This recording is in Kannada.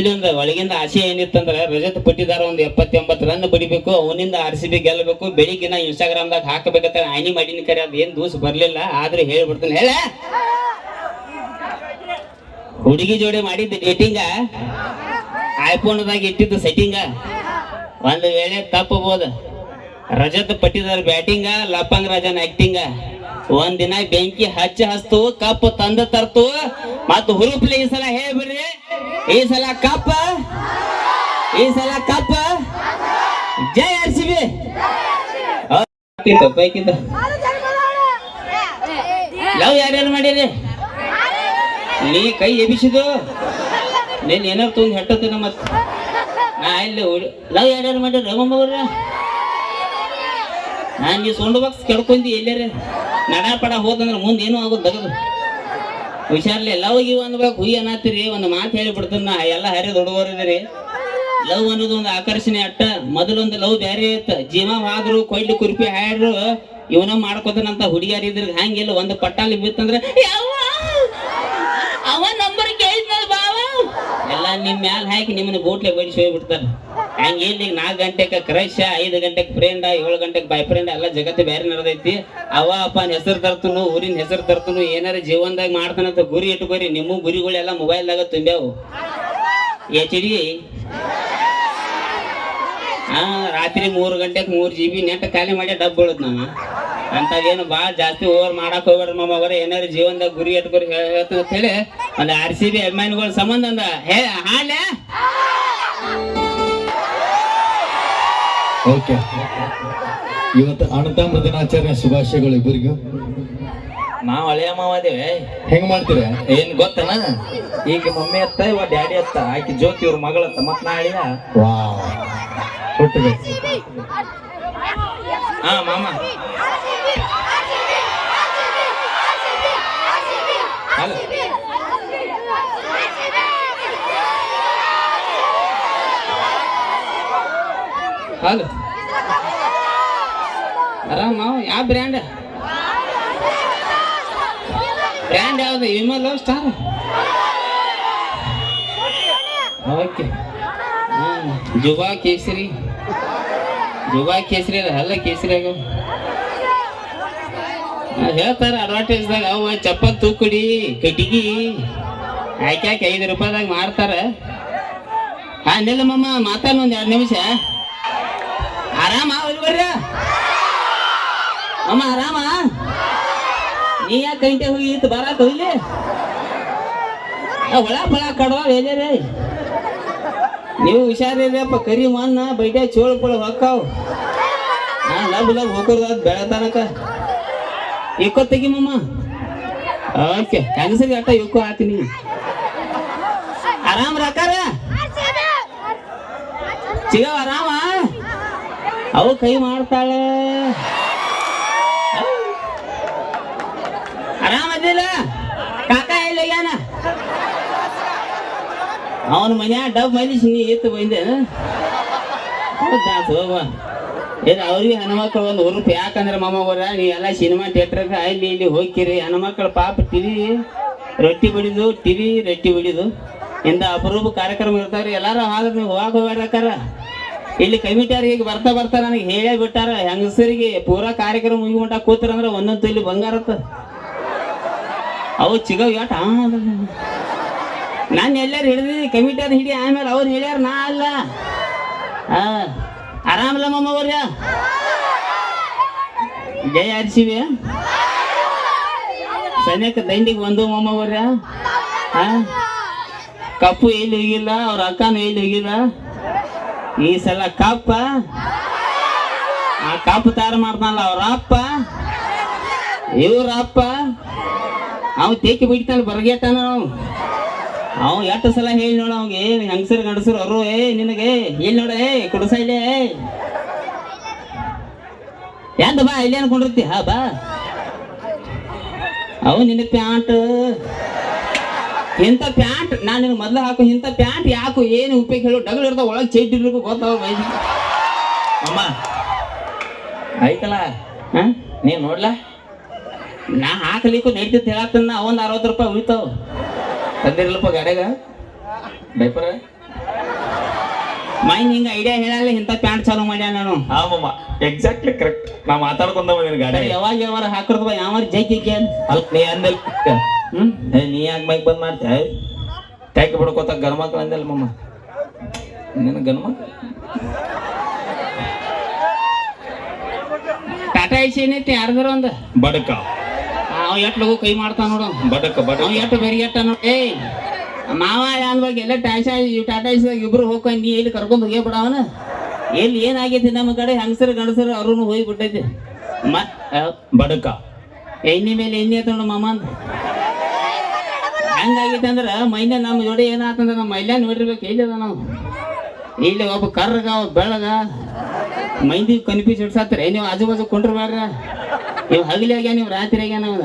ಇಲ್ಲಿಂದ ಒಳಗಿಂದ ಆಸೆ ಏನಿತ್ತಂದ್ರ ರಜತ್ ಪಟ್ಟಿದಾರ ಒಂದು ಎಪ್ಪತ್ತೆಂಬತ್ತು ರನ್ ಬಡಿಬೇಕು, ಅವನಿಂದ ಆರ್ ಸಿ ಬಿ ಗೆಲ್ಲಬೇಕು ಬೆಳಿಗ್ಗೆ ನಾ ಇನ್ಸ್ಟಾಗ್ರಾಮ್ದಾಗ ಹಾಕಬೇಕಂತ ಆಯ್ನಿ ಮಾಡಿನ ಕರೆ, ಅದ್ ಏನ್ ದೂಸ್ ಬರ್ಲಿಲ್ಲ, ಆದ್ರೆ ಹೇಳ್ಬಿಡ್ತೀನಿ. ಹೇಳ? ಹುಡುಗಿ ಜೋಡಿ ಮಾಡಿದ್ದ ಡೇಟಿಂಗ ಐಫೋನ್ದಾಗ ಇಟ್ಟಿದ್ದು ಸೆಟ್ಟಿಂಗ ಒಂದು ವೇಳೆ ತಪ್ಪಬಹುದು ರಜತ್ ಪಟ್ಟಿದಾರ ಬ್ಯಾಟಿಂಗ ಲಪ್ಪಂಗ್ ರಾಜನ್ ಆಕ್ಟಿಂಗ ಒಂದಿನ ಬೆಂಕಿ ಹಚ್ಚಿ ಹಸ್ತು ಕಪ್ ತಂದ ತರ್ತು, ಮತ್ತು ಹುರುಪ್ಲಿ ಈ ಸಲ ಹೇಳ್ಬಿಡ್ರಿ. ಈ ಸಲ ಕಪ್ಪ ಈ ಸಲ ಕಪ್ಪ ಜೈ ಆರ್ ಸಿ ಬಿ ಲವ್ ಯಾರ್ಯಾರು ಮಾಡಿರಿ? ನೀ ಕೈ ಎಬಿಸಿದು ನೀನ್ ಏನಾರು ತೊಂದು ಹೆಟ್ಟತಿನ ನಮ್ಮ ನಾ ಇಲ್ಲಿ ಲವ್ ಯಾರ್ಯಾರು ಮಾಡಿರಿ ರಮಮ್ಮವ್ರ ನಾನು ಈ ಸೌಂಡ್ ಬಾಕ್ಸ್ ಕೆಡ್ಕೊಂಡಿ ಎಲ್ಲಾರ. ನಡ ಪಡ ಹೋದಂದ್ರೆ ಮುಂದೆ ಏನೂ ಆಗೋದು ದಗದು ಹುಷಾರ್ಲೆ, ಲವ್ ಗಿವ್ ಅನ್ಬೇಕು ಹುಯ್ಯ ಅನ್ನತ್ತೀರಿ ಒಂದು ಮಾತು ಹೇಳಿಬಿಡ್ತೀನಿ ನಾ, ಎಲ್ಲ ಹರಿದ ಹುಡುಗರಿದ್ದೀರಿ ಲವ್ ಅನ್ನೋದು ಒಂದು ಆಕರ್ಷಣೆ ಅಟ್ಟ ಮೊದಲೊಂದು ಲವ್ ಬ್ಯಾರೆ ಇತ್ತು, ಜೀವ ಹಾದ್ರು, ಕೊಯ್ಲಿ, ಕುರ್ಪಿ ಹಾಡ್ರು ಇವನ ಮಾಡ್ಕೋತಾನಂತ ಹುಡುಗಿಯರ್ ಇದ್ರ ಹಂಗಿಲ್ಲ ಒಂದು ಪಟ್ಟಾಲಿ ಬಿತ್ತಂದ್ರೆ ಅವ ನಂಬರ್ ಕೇಳಿದ್ನಲ್ಲ ಎಲ್ಲ ನಿಮ್ ಮ್ಯಾಲ ಹಾಕಿ ನಿಮ್ಮನ್ನ ಬೋಟ್ಲೆ ಬಡಿಸಿ ಹೋಗ್ಬಿಡ್ತಾರ. ಹಂಗೆ ಇಲ್ಲಿ ನಾಲ್ಕು ಗಂಟೆಗೆ ಕ್ರಶ್ ಐದು ಗಂಟೆಗೆ ಫ್ರೆಂಡ್ ಏಳು ಗಂಟೆಗೆ ಬಾಯ್ ಫ್ರೆಂಡ್ ಎಲ್ಲ ಜಗತ್ತು ಬೇರೆ ನಡೆದೈತಿ. ಅವ ಅಪ್ಪನ ಹೆಸರು ತರ್ತನು, ಊರಿನ ಹೆಸರು ತರ್ತನು ಏನಾರ ಜೀವನದಾಗ ಮಾಡ್ತಾನಂತ ಗುರಿ ಇಟ್ಕೋರಿ, ನಿಮ್ಮ ಗುರಿಗಳೆಲ್ಲ ಮೊಬೈಲ್ದಾಗ ತುಂಬ್ಯಾವು. H D? ಹಾ ರಾತ್ರಿ ಮೂರು ಗಂಟೆಗೆ ಮೂರು ಜಿ ಬಿ ನೆಟ್ ಖಾಲಿ ಮಾಡಿ ಡಬ್ ಬೀಳುದ್ ನಮ್ಮ ಅಂಥದ್ದೇನು ಭಾಳ ಜಾಸ್ತಿ ಓವರ್ ಮಾಡಕ್ ಹೋಗ್ಬೇಡ್ರಿ ಮಮ್ಮ ಅವರ, ಏನಾರು ಜೀವನದಾಗ ಗುರಿ ಇಟ್ಕೋರಿ ಅಂತ ಹೇಳಿ, ಒಂದು ಆರ್ ಸಿ ಬಿ ಅಭಿಮಾನಿಗಳ ಸಂಬಂಧ ಅಂದ. ಹೇ ಹಾಲೆ ಓಕೆ. ಇವತ್ತು ಅಣ್ಣತಮ್ಮ ದಿನಾಚರಣೆ ಶುಭಾಶಯಗಳು ಇಬ್ಬರಿಗೂ. ನಾವು ಹಳೆಯ ಮಾವಾದೇವೆ ಹೆಂಗ್ ಮಾಡ್ತೀರ? ಏನ್ ಗೊತ್ತನ? ಈಗ ಮಮ್ಮಿ ಅತ್ತ ಇವ ಡ್ಯಾಡಿ ಅತ್ತ ಆಕಿ ಜ್ಯೋತಿ ಇವ್ರ ಮಗಳತ್ತ ಮತ್ ನಾ ಅಳಿಯ ಹುಟ್ಟಬೇಕು ಹಾ ಮಾಮ ಅಲ್ಲ ಹಲೋ ಆರಾಮ ಯಾವ ಬ್ರ್ಯಾಂಡ್ ಬ್ರ್ಯಾಂಡ್ ಯಾವ್ದು? ವಿಮಲ್ ಸ್ಟಾರ್ ಓಕೆ ಜುಬಾ ಕೇಸರಿ. ಜುಬಾ ಕೇಸರಿ ಅದ, ಹಲ್ಲ ಕೇಸರಿ ಆಗ ಹೇಳ್ತಾರೆ ಅಡ್ವರ್ಟೈಸ್ದಾಗ ಅವ, ಚಪ್ಪಲ್ ತೂಕುಡಿ ಕಟಿಗಿ ಹಾಕ್ಯಾಕ ಐದು ರೂಪಾಯಿದಾಗ ಮಾರ್ತಾರೆ. ಹಾ ಮಾತಾಡ ಒಂದ್ ಎರಡು ನಿಮಿಷ. ಆರಾಮ ಬರ್ರ ಅಮ್ಮ ಆರಾಮ? ನೀ ಯಾಕೆ ಗಂಟೆ ಹೋಗಿ ಇತ್ತು ಬರಾಕ ಹೋಗ್ಲಿ? ಒಳ ಪಳ ಕಡ್ವ ಎಲ್ಲೇ ನೀವು ಹುಷಾರಿರಪ್ಪ, ಕರಿ ಮಣ್ಣ ಬೈಟೆ ಚೋಳು ಪಳ ಹೊಕ್ಕಾವ್. ಹಾ ಲಬ್ ಲಬ್ ಹೋಗ್ರದ ಬೆಳತನಕ ಇಕ್ಕೋ ತೆಗಿಮಮ್ಮ ಓಕೆ, ಹೆಂಗಸರಿಗೆ ಅಟ್ಟ ಇಕ್ಕೋ ಹಾಕ್ತೀನಿ. ಆರಾಮ್ ರಾಕಾರ ಚಿಗವ ಆರಾಮ? ಅವು ಕೈ ಮಾಡ್ತಾಳೆ. ಆರಾಮದಿಲ್ಲ ಕಾಕ ಇಲ್ಲ ಅವನ ಮನ್ಯಾಗ ಡಬ್ ಮೈಲಿಸಿ ನೀ ಎತ್ತು ಬಂದೆ. ಹೋಗ ಏನು ಅವ್ರಿಗೆ ಹೆಣ್ಮಕ್ಳು ಒಂದು ಹುರುಪ್ ಯಾಕಂದ್ರೆ ಮಾಮ ನೀ ನೀವೆಲ್ಲ ಸಿನಿಮಾ ಥಿಯೇಟ್ರಿಗೆ ಅಲ್ಲಿ ಇಲ್ಲಿ ಹೋಗ್ತೀರಿ. ಹೆಣ್ಮಕ್ಳು ಪಾಪ ಟಿವಿ ರೊಟ್ಟಿ ಬಿಡಿದು ಟಿವಿ ರೊಟ್ಟಿ ಬಿಡಿದು. ಇಂದ ಅಪರೂಪ ಕಾರ್ಯಕ್ರಮ ಇರ್ತಾವ್ರಿ ಎಲ್ಲಾರು ಆದ್ರೆ ನೀವು ಇಲ್ಲಿ ಕಮಿಟಿಯವ್ರು ಈಗ ಬರ್ತಾ ಬರ್ತಾ ನನಗೆ ಹೇಳೇ ಬಿಟ್ಟಾರ, ಹೆಂಗಸರಿಗೆ ಪೂರಾ ಕಾರ್ಯಕ್ರಮ ಮುಗಿಮಟ ಕೂತ್ರಂದ್ರೆ ಒಂದೊಂದು ಇಲ್ಲಿ ಬಂಗಾರತ್ತ ಅವು ಚಿಗವ್ ಯಾಟ ನಾನು ಎಲ್ಲಾರು ಹಿಡಿದಿದ್ದೀನಿ ಕಮಿಟಿಯವ್ರು ಹಿಡಿ ಆಮೇಲೆ ಅವ್ರು ಹೇಳ್ಯಾರ, ನಾ ಅಲ್ಲ. ಆರಾಮಲ್ಲ ಮಮ್ಮ ಅವ್ರ ಜಯ ಆರಿಸಿವಿ ಸೈನ್ಯಕ್ಕೆ ದಂಡಿಗೆ ಬಂದು ಮಮ್ಮ ಅವ್ರ ಕಪ್ಪು ಎಲ್ಲಿ ಹೋಗಿಲ್ಲ, ಅವ್ರ ಅಕ್ಕನೂ ಎಲ್ಲಿ ಹೋಗಿಲ್ಲ? ಈ ಸಲ ಕಪ್ಪ? ಆ ಕಪ್ಪು ತಯಾರು ಮಾಡ್ತಾನಲ್ಲ ಅವ್ರ ಅಪ್ಪ? ತೇಕಿ ಬಿಡ್ತಾನೆ ಬರ್ಗೇತಾನ ಅವ್. ಎಷ್ಟು ಸಲ ಹೇಳಿ ನೋಡ ಅವ್ಗೆ ಹೆಂಗಸರು ಗಂಡಸರು ಅವರು, ಏ, ನಿನಗೆ, ಹೇಳಿ ನೋಡ, ಏ, ಕುಡಸ ಇಲ್ಲೇ ಎಂದ ಬಾ, ಇಲ್ಲಿ ಅನ್ಕೊಂಡಿರ್ತಿ, ಹಾ, ಬಾ. ಅವು ನಿನ್ನ ಪ್ಯಾಂಟ್. ಇಂಥ ಪ್ಯಾಂಟ್ ನಾನು ನಿನ್ ಮೊದ್ಲು ಹಾಕು ಇಂಥ ಪ್ಯಾಂಟ್ ಯಾಕು ಏನು ಉಪಯೋಗ ಹೇಳು. ಡಗಲ್ ಇರ್ತಾವ ಒಳಗೆ ಚೈಟ್ ಇರ್ಬೇಕು ಗೊತ್ತಾವ ಅಮ್ಮ ಆಯ್ತಲ್ಲ? ಹಾ? ನೀ ನೋಡ್ಲಾ? ನಾ ಹಾಕ್ಲಿಕ್ಕೂ ನಡೀತಿತ್ತು ಹೇಳತ್ತನ್ನ ಒಂದ್ ಅರವತ್ತು ರೂಪಾಯಿ ಉಳಿತಾವ. ತಂದಿರ್ಲಪ್ಪ ಗಾಡ್ಯಾಗ ಬೈಪರ ಮೈ ನಿಂಗೆ ಐಡಿಯಾ ಹೇಳಲ್ಲ ಇಂಥ ಪ್ಯಾಂಟ್ ಚಾಲು ಮಾಡ್ಯ ನಾನು. ಹಾ ಮಮ್ಮ ಎಕ್ಸಾಕ್ಟ್ಲಿ ಕರೆಕ್ಟ್ ನಾ ಮಾತಾಡ್ಕೊಂಡ ಬಂದಿನ ಗಾಡಿ ಯಾವಾಗ ಯಾವಾಗ ಹಾಕಿರ್ದ ಯಾವ ಜೈಕಿ ಅಲ್ಪ ನೀ ಅಂದಲ್ ಹ್ಮ್? ಏ ನೀ ಯಾಕೆ ಮೈಕ್ ಬಂದ್ ಮಾಡ್ತೀಯ ಟ್ಯಾಕಿ ಬಿಡ್ಕೋತ ಗಂಡ ಮಕ್ಳು ಅಂದಲ್ಲ ಮಮ್ಮ. ನಿನ್ನ ಗಂಡ ಮಕ್ಳು? ಟಾಟಾ ಐಸಿ ಏನೈತಿ ಯಾರ್ದಾರ ಒಂದ? ಬಡಕ. ಅವ ಎಟ್ ಲಗು ಕೈ ಮಾಡ್ತಾನ ನೋಡು. ಬಡಕ ಬಡಕ. ಎಟ್ ಬೇರೆ ಎಟ್ಟ ನೋಡ ಏಯ್ ಮಾವ ಅಂದ್ವಾಗ ಎಲ್ಲ ಟಾಟಾ ಟಾಟಾ ಐಸಿದಾಗ ಇಬ್ರು ಹೋಗ್ಕೊಂಡು ನೀ ಎಲ್ಲಿ ಕರ್ಕೊಂಡು ಹೋಗಿ ಬಿಡವನ ಎಲ್ಲಿ ಏನಾಗೈತಿ ನಮ್ಮ ಕಡೆ? ಹೆಂಗಸರು ಗಂಡಸರು ಅವ್ರೂ ಹೋಗಿ ಬಿಟ್ಟೈತಿ ಮತ್ ಬಡಕ. ಎಣ್ಣೆ ಮೇಲೆ ಎಣ್ಣೆ ನೋಡು ಮಾಮ ಹೆಂಗಾಗೈತೆ ಮೈನೆ ನಮ್ಮ ಜೋಡಿ ಏನಾತಂದ್ರೆ ನಮ್ಮ ಮೈಲೇ ನೋಡಿರ್ಬೇಕು ಇಲ್ಲದ ನಾವು? ಇಲ್ಲಿ ಒಬ್ಬ ಕರ್ರಗ, ಒಬ್ಬ ಬೆಳಗ ಮೈಂದಿ ಕನ್ಫ್ಯೂಸ್ ಇಡ್ಸಾತ್ರಿ. ನೀವು ಆಜು ಬಾಜು ಕೊಂಡ್ರ ನೀವು ಹಗಲಿ ಆಗ್ಯ ನೀವು ರಾತ್ರಿ ಆಗ್ಯ ನಾವು